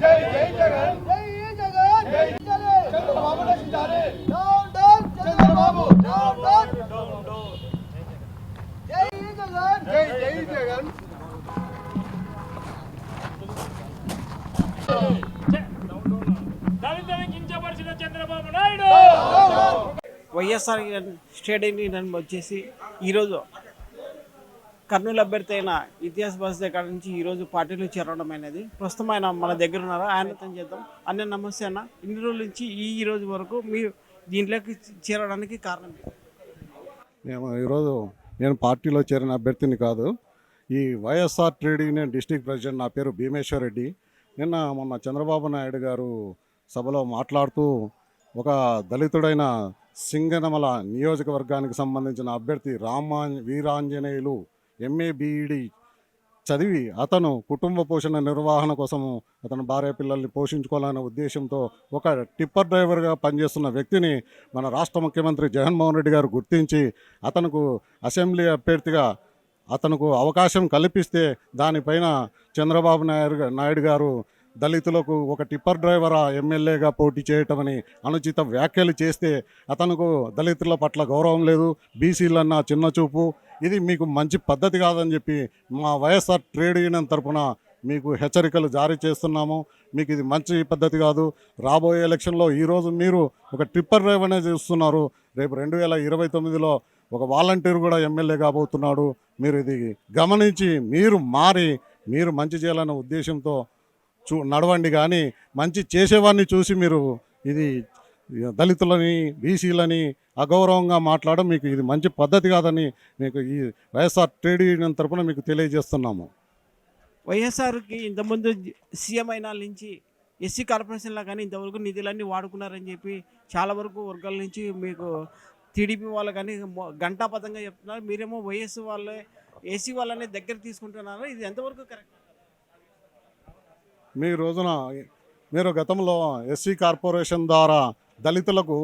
జై జై జగన్. జై జగన్. జై చంద్రబాబు నశించాలి down down. Chandrababu. Down down. జై జగన్. జై జై జగన్. దళితులను కించపరిచిన చంద్రబాబు నాయుడు వైఎస్ఆర్ స్టేడియం వచ్చేసి ఈరోజు కర్నూలు అభ్యర్థి అయిన ఇతిహాస్ బస్ దగ్గర నుంచి ఈరోజు పార్టీలో చేరడం అనేది ప్రస్తుతం ఆయన మన దగ్గర ఉన్నారు? ఆయనతో చేద్దాం? అన్న నమస్తే అన్న. ఇన్ని రోజుల నుంచి ఈ రోజు వరకు మీరు దీంట్లోకి చేరడానికి కారణం మేము ఈరోజు నేను పార్టీలో చేరిన అభ్యర్థిని కాదు. ఈ YSR trade union district president నా పేరు భీమేశ్వర్ రెడ్డి. నిన్న మొన్న చంద్రబాబు నాయుడు గారు సభలో మాట్లాడుతూ ఒక దళితుడైన సింగనమల నియోజకవర్గానికి సంబంధించిన అభ్యర్థి రామా వీరాంజనేయులు ఎంఏ బీఈడి చదివి అతను కుటుంబ పోషణ నిర్వహణ కోసము అతను భార్య పిల్లల్ని పోషించుకోవాలనే ఉద్దేశంతో ఒక టిప్పర్ డ్రైవర్గా పనిచేస్తున్న వ్యక్తిని మన రాష్ట్ర ముఖ్యమంత్రి జగన్మోహన్ రెడ్డి గారు గుర్తించి అతనుకు అసెంబ్లీ అభ్యర్థిగా అతనుకు అవకాశం కల్పిస్తే దానిపైన చంద్రబాబు నాయుడు నాయుడు గారు దళితులకు ఒక టిప్పర్ డ్రైవరా ఎమ్మెల్యేగా పోటీ చేయటమని అనుచిత వ్యాఖ్యలు చేస్తే అతనుకు దళితుల పట్ల గౌరవం లేదు. బీసీలన్న చిన్న చూపు ఇది మీకు మంచి పద్ధతి కాదని చెప్పి మా వైఎస్ఆర్ ట్రేడ్ యూనియన్ తరపున మీకు హెచ్చరికలు జారీ చేస్తున్నాము. మీకు ఇది మంచి పద్ధతి కాదు. రాబోయే ఎలక్షన్లో ఈరోజు మీరు ఒక ట్రిప్పర్ అనేది చూస్తున్నారు. రేపు రెండు వేల ఇరవై తొమ్మిదిలో ఒక వాలంటీర్ కూడా ఎమ్మెల్యే కాబోతున్నాడు. మీరు ఇది గమనించి మీరు మారి మీరు మంచి చేయాలనే ఉద్దేశంతో చూ నడవండి. కానీ మంచి చేసేవాడిని చూసి మీరు ఇది దళితులని బీసీలని అగౌరవంగా మాట్లాడడం మీకు ఇది మంచి పద్ధతి కాదని మీకు ఈ వైఎస్ఆర్ ట్రేడ్ యూనియన్ తరపున మీకు తెలియజేస్తున్నాము. వైఎస్ఆర్కి ఇంతకుముందు సీఎం అయిన నుంచి ఎస్సీ కార్పొరేషన్లో కానీ ఇంతవరకు నిధులన్నీ వాడుకున్నారని చెప్పి చాలా వరకు వర్గాల నుంచి మీకు టీడీపీ వాళ్ళు కానీ గంటాపదంగా చెప్తున్నారు. మీరేమో వైఎస్ వాళ్ళే ఏసీ వాళ్ళనే దగ్గర తీసుకుంటున్నారు? ఇది ఎంతవరకు కరెక్ట్? మీ రోజున మీరు గతంలో ఎస్సీ కార్పొరేషన్ ద్వారా దళితులకు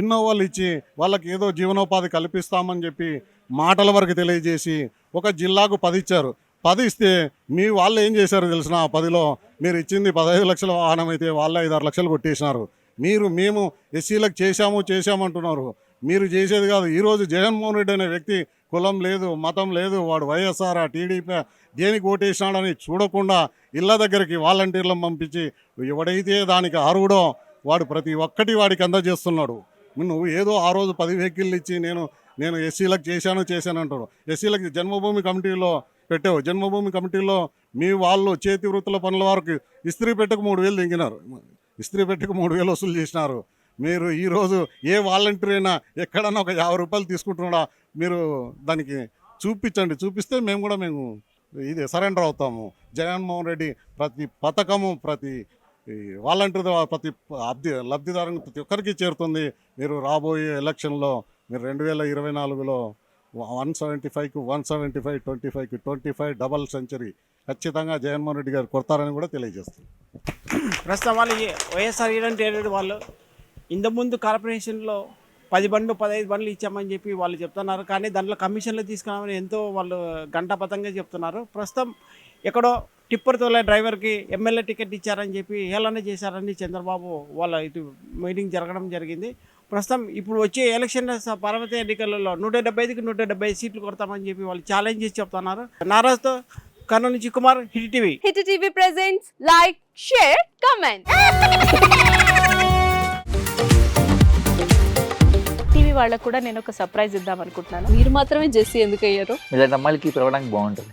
ఇన్నోవాలు ఇచ్చి వాళ్ళకి ఏదో జీవనోపాధి కల్పిస్తామని చెప్పి మాటల వరకు తెలియజేసి ఒక జిల్లాకు పది ఇచ్చారు. పది ఇస్తే మీ వాళ్ళు ఏం చేశారు తెలిసిన ఆ పదిలో మీరు ఇచ్చింది పదహైదు లక్షల వాహనం అయితే వాళ్ళు ఐదు ఆరు లక్షలు కొట్టేసినారు. మీరు మేము ఎస్సీలకు చేశాము చేశామంటున్నారు మీరు చేసేది కాదు. ఈరోజు జగన్మోహన్ రెడ్డి అనే వ్యక్తి కులం లేదు మతం లేదు వాడు వైఎస్ఆర్ ఆ టీడీపీ దేనికి ఓటేసినాడని చూడకుండా ఇళ్ళ దగ్గరికి వాలంటీర్లను పంపించి ఎవడైతే దానికి అర్హుడో వాడు ప్రతి ఒక్కటి వాడికి అందజేస్తున్నాడు. నువ్వు ఏదో ఆ రోజు పది వెహికల్ ఇచ్చి నేను నేను ఎస్సీలకు చేశాను చేశాను అంటాడు. ఎస్సీలకు జన్మభూమి కమిటీలో పెట్టావు. జన్మభూమి కమిటీలో మీ వాళ్ళు చేతి వృత్తుల పనుల వరకు ఇస్త్రీ పెట్టకు మూడు వేలు దింగినారు. ఇస్త్రీ పెట్టకు మూడు వేలు వసూలు చేసినారు. మీరు ఈరోజు ఏ వాలంటీర్ అయినా ఎక్కడన్నా ఒక యాభై రూపాయలు తీసుకుంటున్నాడా? మీరు దానికి చూపించండి. చూపిస్తే మేము కూడా మేము ఇది సరెండర్ అవుతాము. జగన్మోహన్ రెడ్డి ప్రతి పథకము ప్రతి ఈ వాలంటీర్ ప్రతి అబ్ది లబ్ధిదారు ప్రతి ఒక్కరికి చేరుతుంది. మీరు రాబోయే ఎలక్షన్లో మీరు రెండు వేల ఇరవై నాలుగులో వన్ సెవెంటీ ఫైవ్కి వన్ సెవెంటీ ఫైవ్ ట్వంటీ ఫైవ్కి ట్వంటీ ఫైవ్ డబల్ సెంచరీ ఖచ్చితంగా జగన్మోహన్ రెడ్డి గారు కొడతారని కూడా తెలియజేస్తుంది. ప్రస్తుతం వాళ్ళు వైఎస్ఆర్ ఇలాంటి వాళ్ళు ఇంతకుముందు కార్పొరేషన్లో పది బండ్లు పదహైదు బండ్లు ఇచ్చామని చెప్పి వాళ్ళు చెప్తున్నారు. కానీ దాంట్లో కమిషన్లు తీసుకున్నామని ఎంతో వాళ్ళు గంటాపతంగా చెప్తున్నారు. ప్రస్తుతం ఎక్కడో టిప్పర్ తోలే డ్రైవర్కి ఎమ్మెల్యే టికెట్ ఇచ్చారని చెప్పి హేళన చేశారని చంద్రబాబు వాళ్ళ ఇటు మీటింగ్ జరగడం జరిగింది. ప్రస్తుతం ఇప్పుడు వచ్చే ఎలక్షన్ పర్వత ఎన్నికలలో నూట డెబ్బై ఐదుకి నూట డెబ్బై సీట్లు కొడతామని చెప్పి వాళ్ళు ఛాలెంజ్ చేసి చెప్తున్నారు. నారాజ్తో కర్నూలు నుంచి Kumar hit TV. Hit TV presents like share comment TV వాళ్ళకు కూడా నేను ఒక సర్ప్రైజ్ ఇద్దాం అనుకుంటున్నాను. మీరు మాత్రమే జెస్సీ ఎందుకు అయ్యారు ఇలాంటి అమ్మాయిలకి పిలవడానికి బాగుంటుంది.